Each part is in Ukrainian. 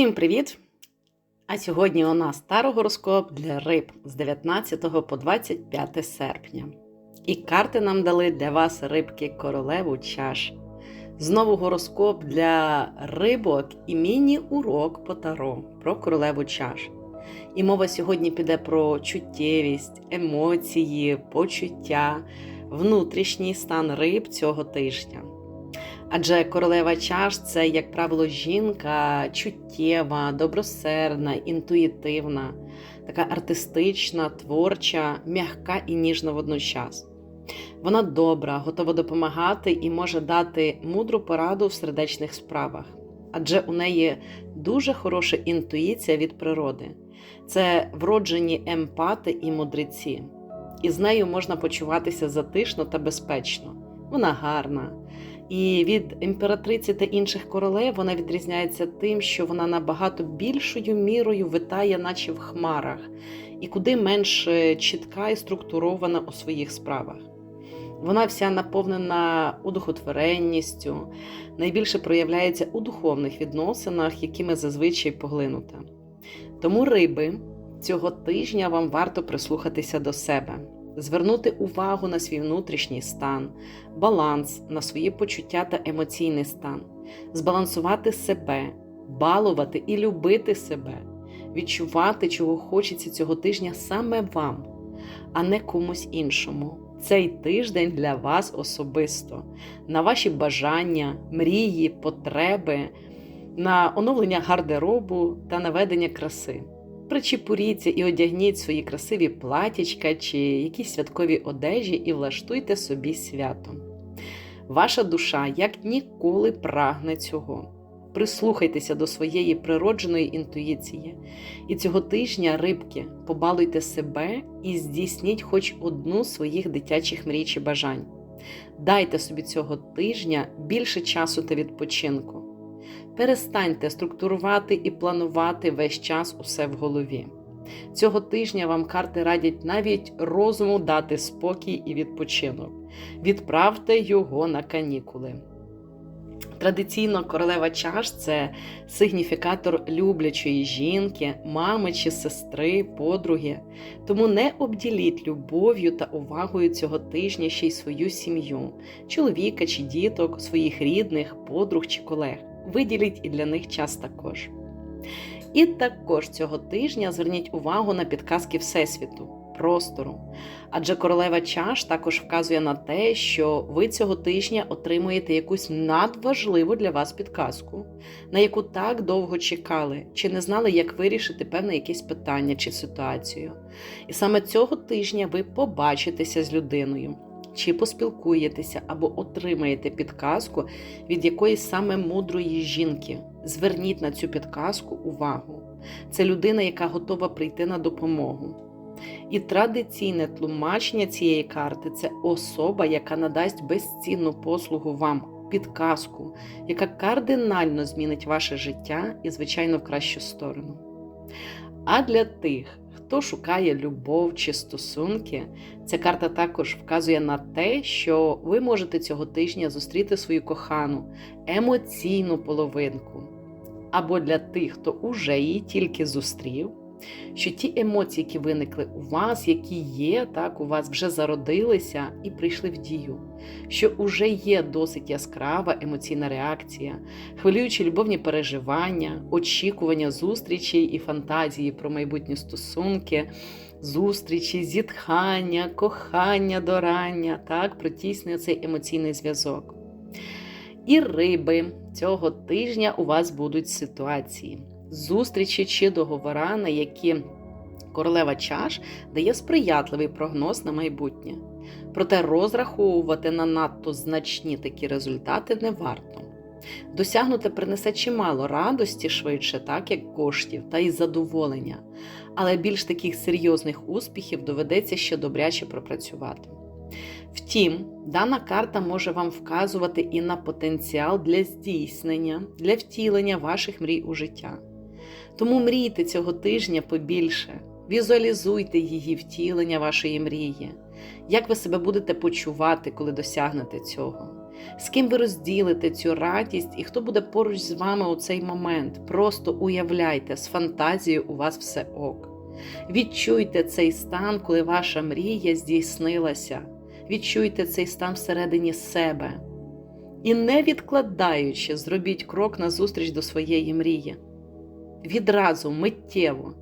Всім привіт! А сьогодні у нас старогороскоп для риб з 19 по 25 серпня. І карти нам дали для вас рибки королеву чаш. Знову гороскоп для рибок і міні-урок по таро про королеву чаш. І мова сьогодні піде про чуттєвість, емоції, почуття, внутрішній стан риб цього тижня. Адже королева чаш це, як правило, жінка чуттєва, добросердна, інтуїтивна, така артистична, творча, м'яка і ніжна водночас. Вона добра, готова допомагати і може дати мудру пораду в сердечних справах, адже у неї дуже хороша інтуїція від природи. Це вроджені емпати і мудреці, і з нею можна почуватися затишно та безпечно. Вона гарна. І від імператриці та інших королев вона відрізняється тим, що вона набагато більшою мірою витає, наче в хмарах, і куди менш чітка і структурована у своїх справах. Вона вся наповнена удохотворенністю, найбільше проявляється у духовних відносинах, якими зазвичай поглинута. Тому риби цього тижня вам варто прислухатися до себе звернути увагу на свій внутрішній стан, баланс на свої почуття та емоційний стан, збалансувати себе, балувати і любити себе, відчувати, чого хочеться цього тижня саме вам, а не комусь іншому. Цей тиждень для вас особисто, на ваші бажання, мрії, потреби, на оновлення гардеробу та наведення краси причепуріться і одягніть свої красиві платічка чи якісь святкові одежі і влаштуйте собі свято. Ваша душа як ніколи прагне цього. Прислухайтеся до своєї природженої інтуїції. І цього тижня, рибки, побалуйте себе і здійсніть хоч одну з своїх дитячих мрій чи бажань. Дайте собі цього тижня більше часу та відпочинку. Перестаньте структурувати і планувати весь час усе в голові. Цього тижня вам карти радять навіть розуму дати спокій і відпочинок. Відправте його на канікули. Традиційно королева чаш це сигніфікатор люблячої жінки, мами чи сестри, подруги. Тому не обділіть любов'ю та увагою цього тижня ще й свою сім'ю, чоловіка чи діток, своїх рідних, подруг чи колег виділіть і для них час також. І також цього тижня зверніть увагу на підказки Всесвіту, простору. Адже королева чаш також вказує на те, що ви цього тижня отримуєте якусь надважливу для вас підказку, на яку так довго чекали, чи не знали, як вирішити певне якесь питання чи ситуацію. І саме цього тижня ви побачитеся з людиною чи поспілкуєтеся або отримаєте підказку від якоїсь саме мудрої жінки. Зверніть на цю підказку увагу. Це людина, яка готова прийти на допомогу. І традиційне тлумачення цієї карти це особа, яка надасть безцінну послугу вам, підказку, яка кардинально змінить ваше життя і, звичайно, в кращу сторону. А для тих, хто шукає любов чи стосунки, ця карта також вказує на те, що ви можете цього тижня зустріти свою кохану, емоційну половинку. Або для тих, хто уже її тільки зустрів, що ті емоції, які виникли у вас, які є, так, у вас вже зародилися і прийшли в дію, що вже є досить яскрава емоційна реакція, хвилюючі любовні переживання, очікування зустрічей і фантазії про майбутні стосунки, зустрічі, зітхання, кохання до рання, так, про тісний цей емоційний зв'язок. І риби цього тижня у вас будуть ситуації зустрічі чи договора, на які королева чаш дає сприятливий прогноз на майбутнє. Проте розраховувати на надто значні такі результати не варто. Досягнуте принесе чимало радості швидше, так як коштів, та й задоволення, але більш таких серйозних успіхів доведеться ще добряче пропрацювати. Втім, дана карта може вам вказувати і на потенціал для здійснення, для втілення ваших мрій у життя. Тому мрійте цього тижня побільше, візуалізуйте її втілення вашої мрії, як ви себе будете почувати, коли досягнете цього. З ким ви розділите цю радість і хто буде поруч з вами у цей момент? Просто уявляйте, з фантазією у вас все ок. Відчуйте цей стан, коли ваша мрія здійснилася. Відчуйте цей стан всередині себе. І не відкладаючи, зробіть крок назустріч до своєї мрії. Відразу, миттєво.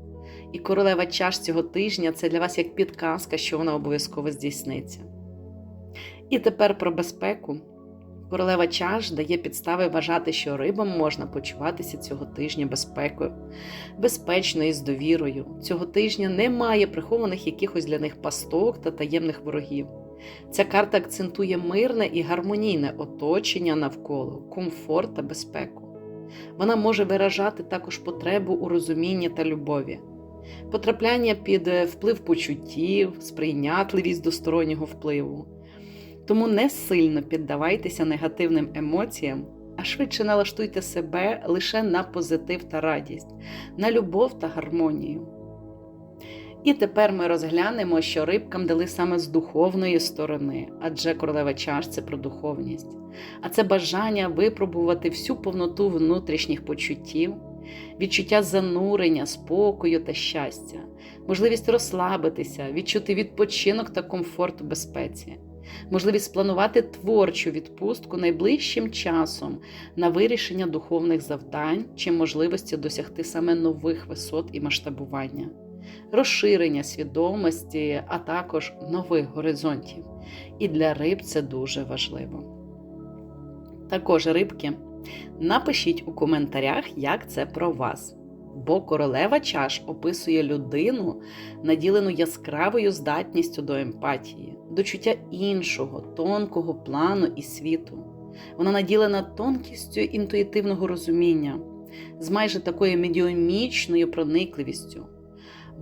І королева чаш цього тижня це для вас як підказка, що вона обов'язково здійсниться. І тепер про безпеку. Королева чаш дає підстави вважати, що рибам можна почуватися цього тижня безпекою, безпечно і з довірою. Цього тижня немає прихованих якихось для них пасток та таємних ворогів. Ця карта акцентує мирне і гармонійне оточення навколо, комфорт та безпеку. Вона може виражати також потребу у розумінні та любові, потрапляння під вплив почуттів, сприйнятливість до стороннього впливу. Тому не сильно піддавайтеся негативним емоціям, а швидше налаштуйте себе лише на позитив та радість, на любов та гармонію. І тепер ми розглянемо, що рибкам дали саме з духовної сторони, адже королева чаш це про духовність, а це бажання випробувати всю повноту внутрішніх почуттів, відчуття занурення, спокою та щастя, можливість розслабитися, відчути відпочинок та комфорт у безпеці можливість спланувати творчу відпустку найближчим часом на вирішення духовних завдань чи можливості досягти саме нових висот і масштабування, розширення свідомості, а також нових горизонтів. І для риб це дуже важливо. Також рибки, напишіть у коментарях, як це про вас. Бо королева чаш описує людину, наділену яскравою здатністю до емпатії, до чуття іншого, тонкого плану і світу. Вона наділена тонкістю інтуїтивного розуміння, з майже такою медіомічною проникливістю.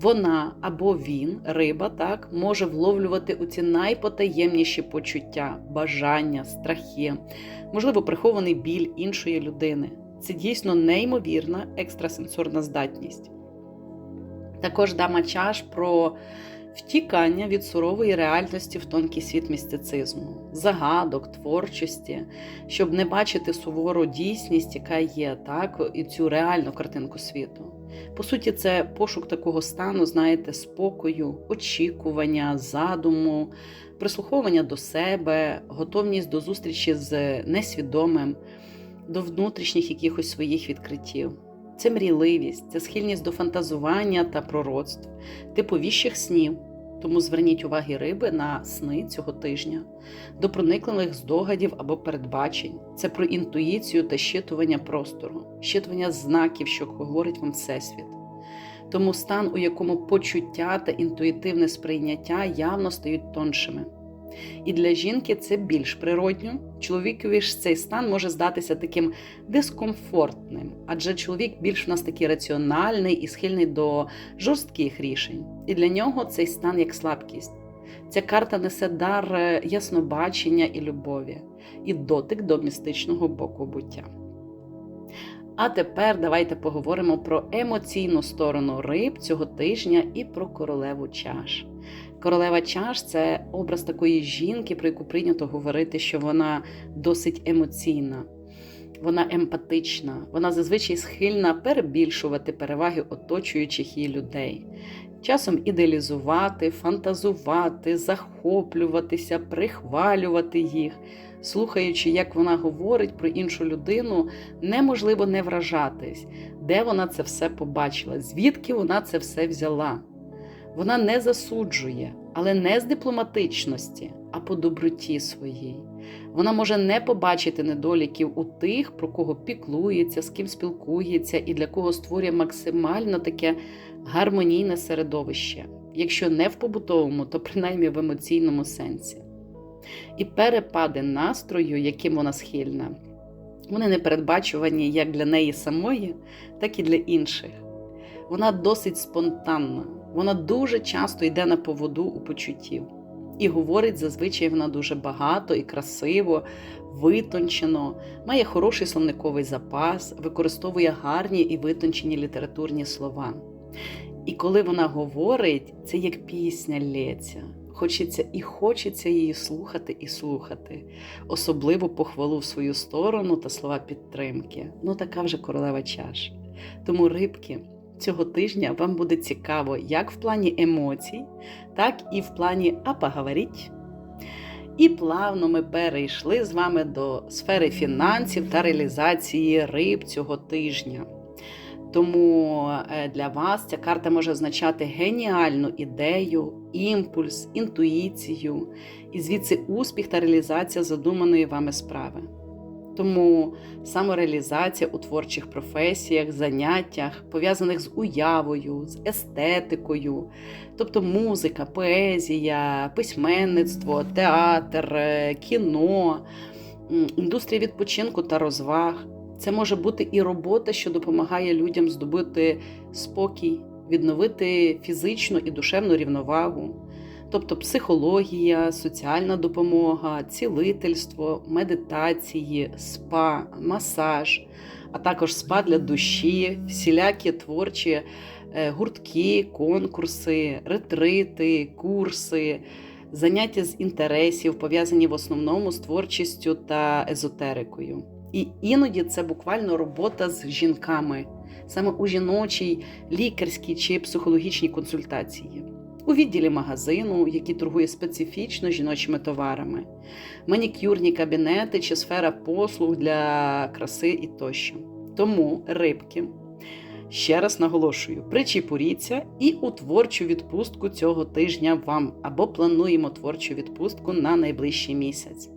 Вона або він, риба, так, може вловлювати у ці найпотаємніші почуття, бажання, страхи, можливо, прихований біль іншої людини. Це дійсно неймовірна екстрасенсорна здатність. Також дама чаш про втікання від сурової реальності в тонкий світ містицизму, загадок, творчості, щоб не бачити сувору дійсність, яка є, так, і цю реальну картинку світу. По суті, це пошук такого стану, знаєте, спокою, очікування, задуму, прислуховування до себе, готовність до зустрічі з несвідомим до внутрішніх якихось своїх відкриттів. Це мрійливість, це схильність до фантазування та пророцтв, типу віщих снів. Тому зверніть уваги риби на сни цього тижня, до проникливих здогадів або передбачень. Це про інтуїцію та щитування простору, щитування знаків, що говорить вам Всесвіт. Тому стан, у якому почуття та інтуїтивне сприйняття явно стають тоншими. І для жінки це більш природньо. Чоловікові ж цей стан може здатися таким дискомфортним, адже чоловік більш в нас такий раціональний і схильний до жорстких рішень. І для нього цей стан як слабкість. Ця карта несе дар е, яснобачення і любові, і дотик до містичного боку буття. А тепер давайте поговоримо про емоційну сторону риб цього тижня і про королеву чаш. Королева чаш це образ такої жінки, про яку прийнято говорити, що вона досить емоційна, вона емпатична, вона зазвичай схильна перебільшувати переваги оточуючих її людей, часом ідеалізувати, фантазувати, захоплюватися, прихвалювати їх. Слухаючи, як вона говорить про іншу людину, неможливо не вражатись, де вона це все побачила, звідки вона це все взяла. Вона не засуджує, але не з дипломатичності, а по доброті своїй. Вона може не побачити недоліків у тих, про кого піклується, з ким спілкується і для кого створює максимально таке гармонійне середовище, якщо не в побутовому, то принаймні в емоційному сенсі. І перепади настрою, яким вона схильна, вони не передбачувані як для неї самої, так і для інших. Вона досить спонтанна, вона дуже часто йде на поводу у почуттів. І говорить зазвичай вона дуже багато і красиво, витончено, має хороший словниковий запас, використовує гарні і витончені літературні слова. І коли вона говорить, це як пісня лється. Хочеться і хочеться її слухати і слухати, особливо похвалу в свою сторону та слова підтримки. Ну, така вже королева чаш. Тому рибки цього тижня вам буде цікаво як в плані емоцій, так і в плані «а поговоріть». І плавно ми перейшли з вами до сфери фінансів та реалізації риб цього тижня. Тому е, для вас ця карта може означати геніальну ідею, імпульс, інтуїцію і звідси успіх та реалізація задуманої вами справи. Тому самореалізація у творчих професіях, заняттях, пов'язаних з уявою, з естетикою, тобто музика, поезія, письменництво, театр, е, кіно, індустрія відпочинку та розваг. Це може бути і робота, що допомагає людям здобути спокій, відновити фізичну і душевну рівновагу, тобто психологія, соціальна допомога, цілительство, медитації, спа, масаж, а також спа для душі, всілякі творчі е, гуртки, конкурси, ретрити, курси. Заняття з інтересів пов'язані в основному з творчістю та езотерикою. І іноді це буквально робота з жінками, саме у жіночій, лікарській чи психологічній консультації, у відділі магазину, який торгує специфічно жіночими товарами, манікюрні кабінети чи сфера послуг для краси і тощо. Тому рибки. Ще раз наголошую: причіпуріться і у творчу відпустку цього тижня вам або плануємо творчу відпустку на найближчий місяць.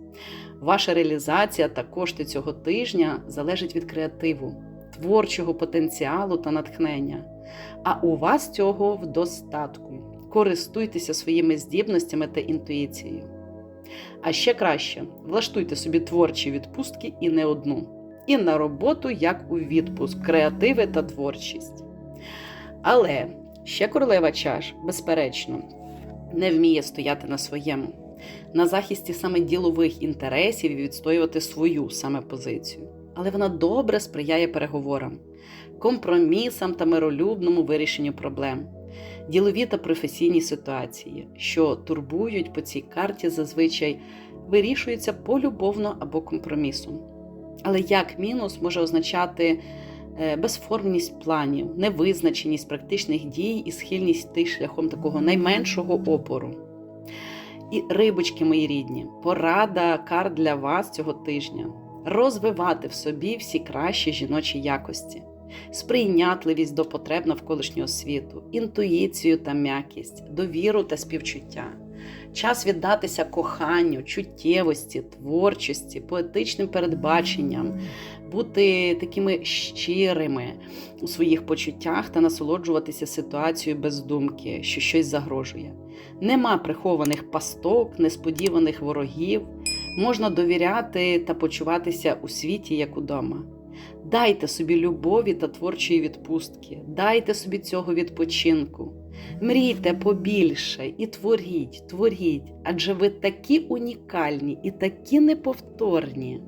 Ваша реалізація та кошти цього тижня залежать від креативу, творчого потенціалу та натхнення. А у вас цього в достатку. Користуйтеся своїми здібностями та інтуїцією. А ще краще влаштуйте собі творчі відпустки і не одну. І на роботу, як у відпуск, креативи та творчість. Але ще королева чаш, безперечно, не вміє стояти на своєму на захисті саме ділових інтересів і відстоювати свою саме позицію. Але вона добре сприяє переговорам, компромісам та миролюбному вирішенню проблем, ділові та професійні ситуації, що турбують по цій карті, зазвичай вирішуються полюбовно або компромісом. Але як мінус може означати е, безформність планів, невизначеність практичних дій і схильність йти шляхом такого найменшого опору. І рибочки мої рідні, порада карт для вас цього тижня розвивати в собі всі кращі жіночі якості, сприйнятливість до потреб навколишнього світу, інтуїцію та м'якість, довіру та співчуття, час віддатися коханню, чуттєвості, творчості, поетичним передбаченням, бути такими щирими у своїх почуттях та насолоджуватися ситуацією без думки, що щось загрожує. Нема прихованих пасток, несподіваних ворогів, можна довіряти та почуватися у світі як удома. Дайте собі любові та творчої відпустки, дайте собі цього відпочинку. Мрійте побільше і творіть, творіть, адже ви такі унікальні і такі неповторні.